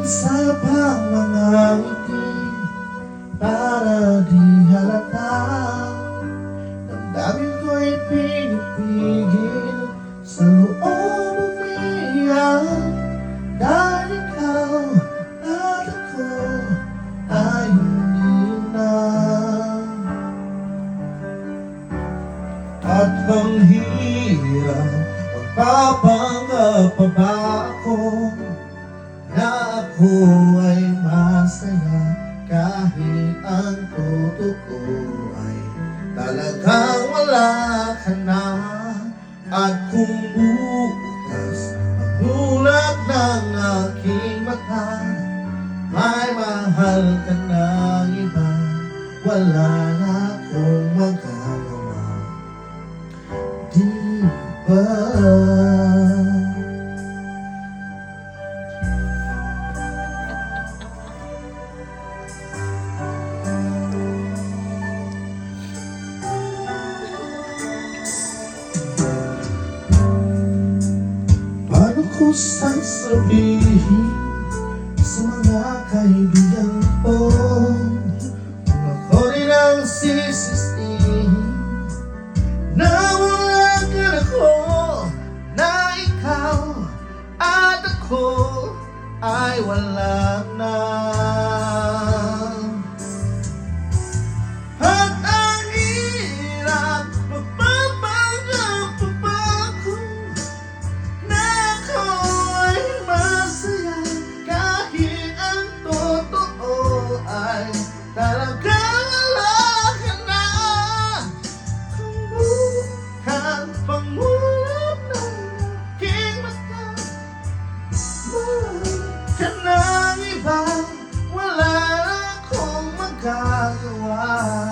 Isa pang mga ngiti Para di halata. Damdamin ko'y pinipigil Sa loob umiyak Dahil ikaw at ako Ay na. At ang hirap Magpapanggap pa ba ako ako ay masaya Kahit ang totoo ay Talagang wala ka na. At kung bukas Magulat ng aking mata May mahal ka ng iba Wala na akong magagawa ko sasabihin sa mga kaibigan ko? Kung ako rin ang sisisihin Na wala ka na ko Na ikaw at ako ay wala na Ka ng iba, wala akong magagawa.